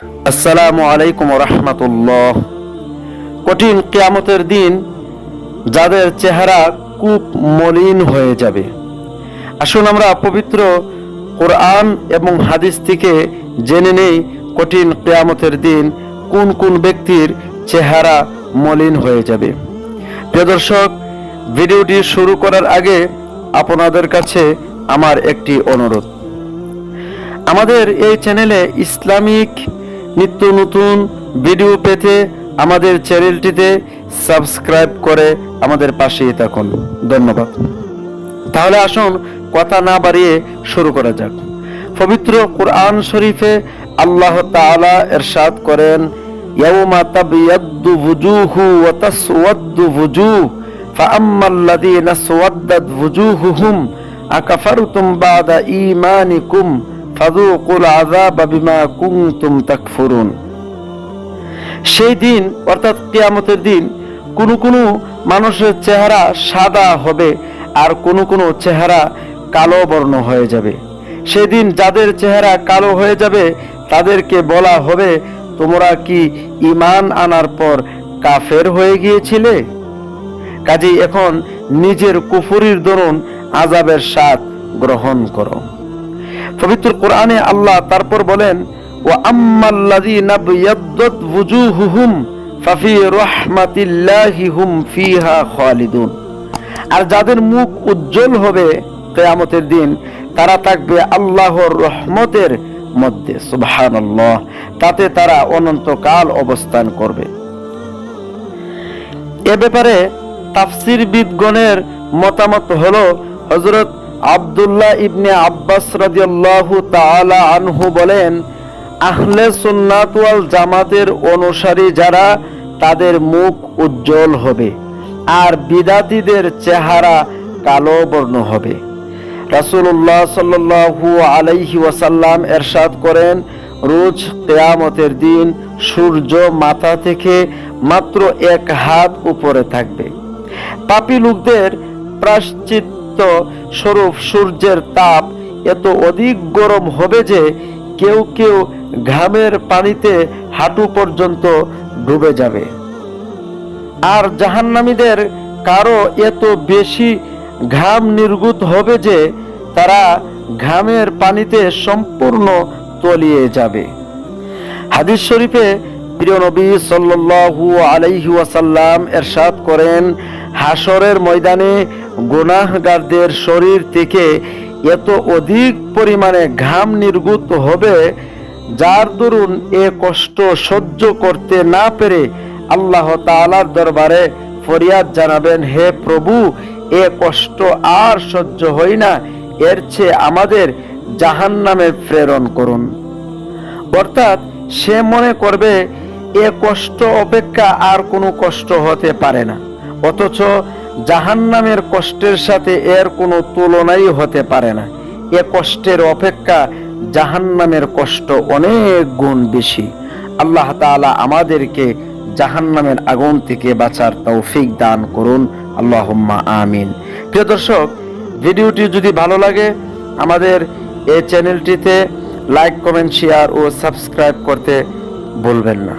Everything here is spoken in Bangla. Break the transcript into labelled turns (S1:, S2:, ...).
S1: আসসালামু আলাইকুম রহমতুল্লাহ। কঠিন কিয়ামতের দিন যাদের চেহারা কূপ মলিন হয়ে যাবে। আসুন আমরা পবিত্র কোরআন এবং হাদিস থেকে জেনে নেই কঠিন কিয়ামতের দিন কোন কোন ব্যক্তির চেহারা মলিন হয়ে যাবে। প্রিয় দর্শক, ভিডিওটি শুরু করার আগে আপনাদের কাছে আমার একটি অনুরোধ। আমাদের এই চ্যানেলে ইসলামিক নিত্য নতুন ভিডিও পেতে আমাদের চ্যানেলটিতে সাবস্ক্রাইব করে আমাদের পাশেই থাকুন ধন্যবাদ তাহলে আসুন কথা না বাড়িয়ে শুরু করা যাক পবিত্র কোরআন শরীফে আল্লাহ তাআলা এরশাদ করেন ইয়াউমা তাবিয়াদ্দু বুজুহু ওয়া তাসওয়াদ্দু বুজুহ فأما الذين اسودت وجوههم أكفرتم بعد إيمانكم সেই দিন, অর্থাৎ কেয়ামতের দিন, কোনো কোনো মানুষের চেহারা সাদা হবে আর কোনো কোনো চেহারা কালো বর্ণ হয়ে যাবে। সেদিন যাদের চেহারা কালো হয়ে যাবে, তাদেরকে বলা হবে, তোমরা কি ইমান আনার পর কাফের হয়ে গিয়েছিলে? কাজেই এখন নিজের কুফুরির দরুন আজাবের স্বাদ গ্রহণ করো। পবিত্র কোরআনে আল্লাহ তারপর বলেন ও আম্মাল্লাযীনা বিয়াদ্দাত ওয়ুজুহুহুম ফাফি রাহমাতিল্লাহি হুম ফিহা খালিদুন। আর যাদের মুখ উজ্জ্বল হবে কিয়ামতের দিন, তারা থাকবে আল্লাহর রহমতের মধ্যে, সুবহানাল্লাহ। তাতে তারা অনন্তকাল অবস্থান করবে। এ ব্যাপারে তাফসির বিদগণের মতামত হলো হজরত আব্দুল্লাহ ইবনে আব্বাস রাদিয়াল্লাহু তাআলা আনহু বলেন, আহলে সুন্নাত ওয়াল জামাতের অনুসারী যারা, তাদের মুখ উজ্জ্বল হবে আর বিদাতীদের চেহারা কালো বর্ণ হবে। রাসূলুল্লাহ সাল্লাল্লাহু আলাইহি ওয়াসাল্লাম এরশাদ করেন, রোজ কেয়ামতের দিন সূর্য মাথা থেকে মাত্র এক হাত উপরে থাকবে। পাপী লোকদের প্রাশ্চিত্য স্বরূপ সূর্যের তাপ এত অধিক গরম হবে যে কেউ কেউ ঘামের পানিতে হাঁটু পর্যন্ত ডুবে যাবে। আর জাহান্নামীদের কারও এত বেশি ঘাম নির্গত হবে যে তারা ঘামের পানিতে সম্পূর্ণ তলিয়ে যাবে। হাদিস শরীফে প্রিয় নবী সাল্লাল্লাহু আলাইহি ওয়াসাল্লাম এরশাদ করেন হাসরের ময়দানে গুনাহগারদের শরীর থেকে এত অধিক পরিমাণে ঘাম নির্গত হবে, যার দরুন এ কষ্ট সহ্য করতে না পেরে আল্লাহ তাআলার দরবারে ফরিয়াদ জানাবেন, হে প্রভু, এ কষ্ট আর সহ্য হয় না, এর চেয়ে আমাদের জাহান্নামে প্রেরণ করুন। অর্থাৎ সে মনে করবে, এ কষ্ট অপেক্ষা আর কোনো কষ্ট হতে পারে না। অথচ জাহান্নামের কষ্টের সাথে এর কোনো তুলনাই হতে পারে না। এ কষ্টের অপেক্ষা জাহান্নামের কষ্ট অনেক গুণ বেশি। আল্লাহ তাআলা আমাদেরকে জাহান্নামের আগুন থেকে বাঁচার তৌফিক দান করুন। আল্লাহুম্মা আমিন। প্রিয় দর্শক, ভিডিওটি যদি ভালো লাগে, আমাদের এই চ্যানেলটিতে লাইক, কমেন্ট, শেয়ার ও সাবস্ক্রাইব করতে ভুলবেন না।